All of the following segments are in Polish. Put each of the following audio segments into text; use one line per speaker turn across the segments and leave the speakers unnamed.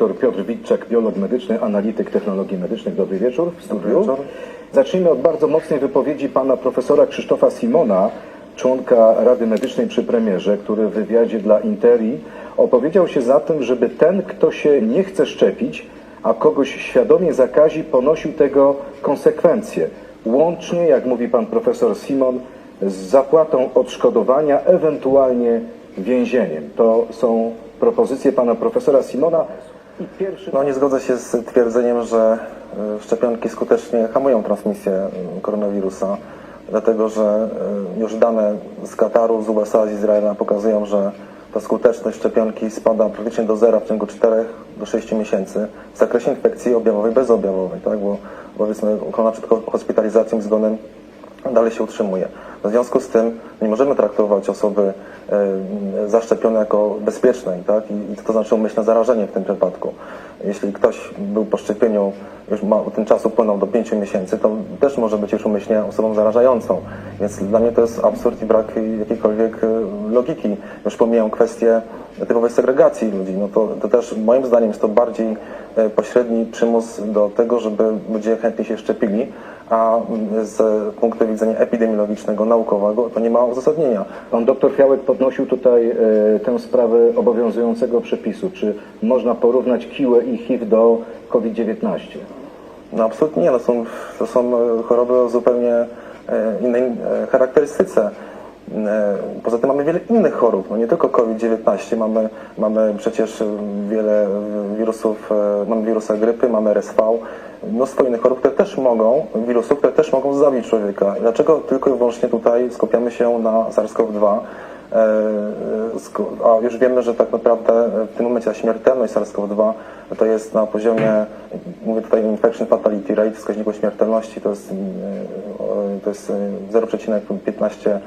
dr Piotr Witczak, biolog medyczny, analityk technologii medycznych. Dobry wieczór w studiu.
wieczór.
Zacznijmy od bardzo mocnej wypowiedzi pana profesora Krzysztofa Simona, członka Rady Medycznej przy premierze, który w wywiadzie dla Interi opowiedział się za tym, żeby ten, kto się nie chce szczepić, a kogoś świadomie zakazi, ponosił tego konsekwencje. Łącznie, jak mówi pan profesor Simon, z zapłatą odszkodowania, ewentualnie więzieniem. To są propozycje pana profesora Simona.
No nie zgodzę się z twierdzeniem, że y, szczepionki skutecznie hamują transmisję y, koronawirusa, dlatego że y, już dane z Kataru, z USA, z Izraela pokazują, że ta skuteczność szczepionki spada praktycznie do zera w ciągu 4 do 6 miesięcy w zakresie infekcji objawowej, bezobjawowej, tak? bo powiedzmy ochrona przed ho- hospitalizacją i zgonem dalej się utrzymuje. W związku z tym nie możemy traktować osoby e, zaszczepione jako bezpiecznej, tak? I, to znaczy umyślne zarażenie w tym przypadku. Jeśli ktoś był po szczepieniu, już ma, ten czas upłynął do 5 miesięcy, to też może być już umyślnie osobą zarażającą. Więc dla mnie to jest absurd i brak jakiejkolwiek e, logiki. Już pomijam kwestię typowej segregacji ludzi. No to, to też moim zdaniem jest to bardziej e, pośredni przymus do tego, żeby ludzie chętnie się szczepili, a z punktu widzenia epidemiologicznego, naukowego to nie ma uzasadnienia.
Pan doktor Fiałek podnosił tutaj e, tę sprawę obowiązującego przepisu. Czy można porównać kiłę i HIV do COVID-19?
No absolutnie nie, no są, to są e, choroby o zupełnie e, innej charakterystyce. E, Poza tym mamy wiele innych chorób, no nie tylko COVID-19, mamy, mamy przecież wiele wirusów, e, mamy wirusa grypy, mamy RSV, mnóstwo innych chorób, które też mogą, wirusów, które też mogą zabić człowieka. Dlaczego tylko i wyłącznie tutaj skupiamy się na SARS-CoV-2? E, sk- A już wiemy, że tak naprawdę w tym momencie śmiertelność SARS-CoV-2 to jest na poziomie, mówię tutaj infection fatality rate, wskaźniku śmiertelności, to jest, e, to jest e, 0,15%.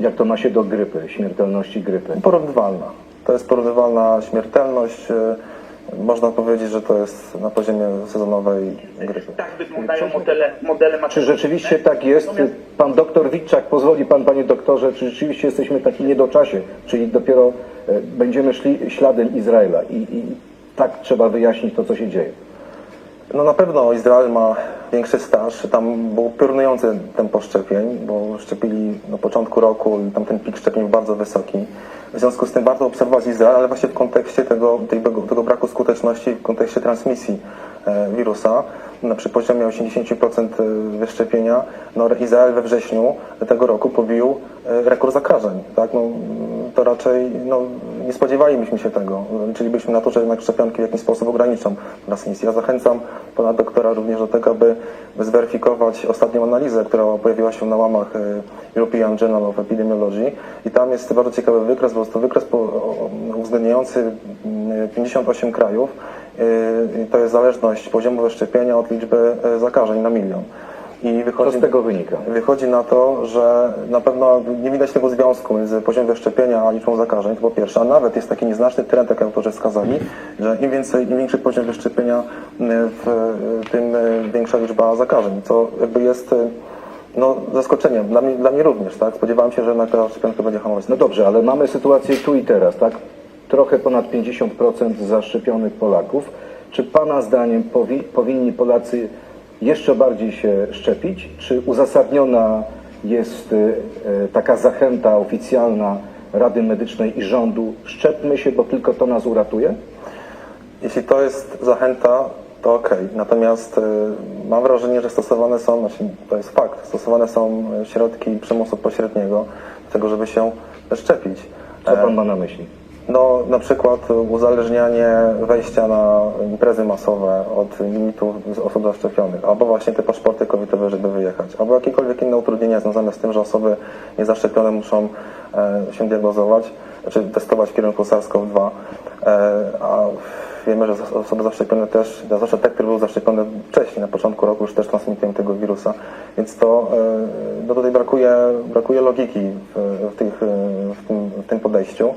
Jak to ma się do grypy, śmiertelności grypy?
Porównywalna. To jest porównywalna śmiertelność. e, Można powiedzieć, że to jest na poziomie sezonowej grypy.
Tak wyglądają modele, modele
Czy rzeczywiście tak jest?
Natomiast
Pan doktor Witczak, pozwoli pan, panie doktorze, czy rzeczywiście jesteśmy taki niedoczasie, czyli dopiero e, będziemy szli śladem Izraela i, i tak trzeba wyjaśnić to, co się dzieje.
No na pewno Izrael ma większy staż. Tam był piorunujący tempo szczepień, bo szczepili na początku roku i tam ten pik szczepień był bardzo wysoki. W związku z tym warto obserwować Izrael, ale właśnie w kontekście tego, tego, tego braku skuteczności, w kontekście transmisji e, wirusa. No, przy poziomie 80% wyszczepienia, no, Izrael we wrześniu tego roku pobił e, rekord zakażeń. Tak? No, to raczej no, nie spodziewalibyśmy się tego. Liczylibyśmy na to, że jednak szczepionki w jakiś sposób ograniczą transmisję. Ja zachęcam pana doktora również do tego, aby zweryfikować ostatnią analizę, która pojawiła się na łamach e, European Journal of Epidemiology i tam jest bardzo ciekawy wykres, bo jest to wykres uwzględniający mm, 58 krajów. E, To jest zależność poziomu wyszczepienia od liczby e, zakażeń na milion. I
Co
wychodzi,
z tego wynika?
Wychodzi na to, że na pewno nie widać tego związku między poziomem wyszczepienia a liczbą zakażeń, to po pierwsze, a nawet jest taki nieznaczny trend, jak autorzy wskazali, że im więcej, im większy poziom wyszczepienia, y, y, tym y, większa liczba zakażeń, co jakby jest no, zaskoczeniem, dla mnie, dla mnie również, tak? Spodziewałem się, że jednak ta szczepionka będzie hamować.
No dobrze, ale mamy sytuację tu i teraz, tak? Trochę ponad 50% zaszczepionych Polaków. Czy Pana zdaniem powi powinni Polacy jeszcze bardziej się szczepić? Czy uzasadniona jest y, taka zachęta oficjalna Rady Medycznej i rządu? Szczepmy się, bo tylko to nas uratuje?
Jeśli to jest zachęta, to okej. Natomiast y, mam wrażenie, że stosowane są, znaczy to jest fakt, stosowane są środki przymusu pośredniego do tego, żeby się szczepić.
Co
E,
Pan ma na myśli?
No, na przykład uzależnianie wejścia na imprezy masowe od limitu osób zaszczepionych, albo właśnie te paszporty covidowe, żeby wyjechać, albo jakiekolwiek inne utrudnienia związane z tym, że osoby niezaszczepione muszą e, się diagnozować, czy testować w kierunku SARS-CoV-2, e, a wiemy, że osoby zaszczepione też, a zwłaszcza te, które były zaszczepione wcześniej, na początku roku, już też transmitują tego wirusa, więc to e, no tutaj brakuje, brakuje logiki w, tych, w, tym, w tym podejściu.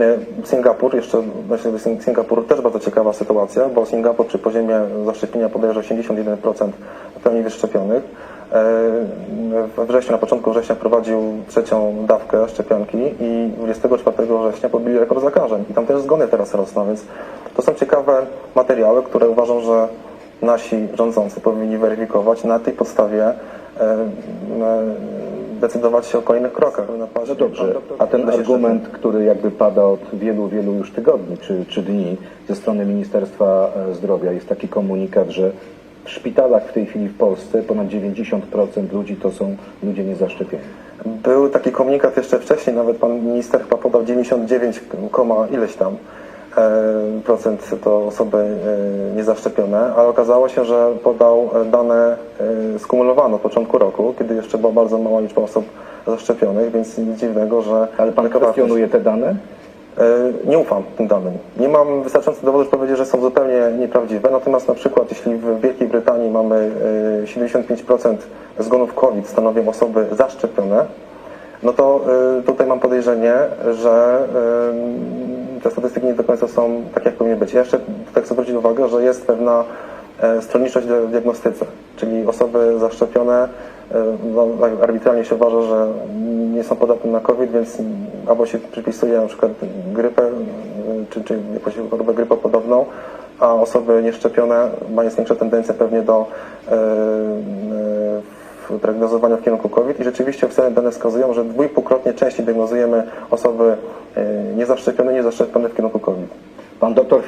E, Singapur, jeszcze myślę, że Sing- Singapur też bardzo ciekawa sytuacja, bo Singapur przy poziomie zaszczepienia podejrzewa 81% w pełni wyszczepionych, we wrześniu, na początku września wprowadził trzecią dawkę szczepionki i 24 września pobili rekord zakażeń. I tam też zgony teraz rosną, więc to są ciekawe materiały, które uważam, że nasi rządzący powinni weryfikować na tej podstawie e, e, decydować się o kolejnych krokach.
No dobrze, a ten argument, który jakby pada od wielu, wielu już tygodni czy, czy dni ze strony Ministerstwa e, Zdrowia, jest taki komunikat, że w szpitalach w tej chwili w Polsce ponad 90% ludzi to są ludzie niezaszczepieni.
Był taki komunikat jeszcze wcześniej, nawet pan minister chyba podał 99, koma ileś tam procent to osoby e, niezaszczepione, ale okazało się, że podał e, dane e, skumulowane od początku roku, kiedy jeszcze była bardzo mała liczba osób zaszczepionych, więc nic dziwnego, że...
Ale pan kwestionuje te dane?
Nie ufam tym danym. Nie mam wystarczających dowodów, żeby powiedzieć, że są zupełnie nieprawdziwe. Natomiast na przykład jeśli w Wielkiej Brytanii mamy e, 75% zgonów COVID stanowią osoby zaszczepione, no to tutaj mam podejrzenie, że te statystyki nie do końca są tak, jak powinny być. Ja jeszcze tutaj chcę zwrócić uwagę, że jest pewna e, stronniczość w diagnostyce, czyli osoby zaszczepione e, no, tak arbitralnie się uważa, że nie są podatne na COVID, więc albo się przypisuje na przykład grypę, e, czy, czy chorobę grypopodobną, a osoby nieszczepione mają większa tendencję pewnie do e, diagnozowania w kierunku COVID i rzeczywiście oficjalne dane wskazują, że dwójpółkrotnie częściej diagnozujemy osoby e, niezaszczepione, niezaszczepione w kierunku COVID.
Pan doktor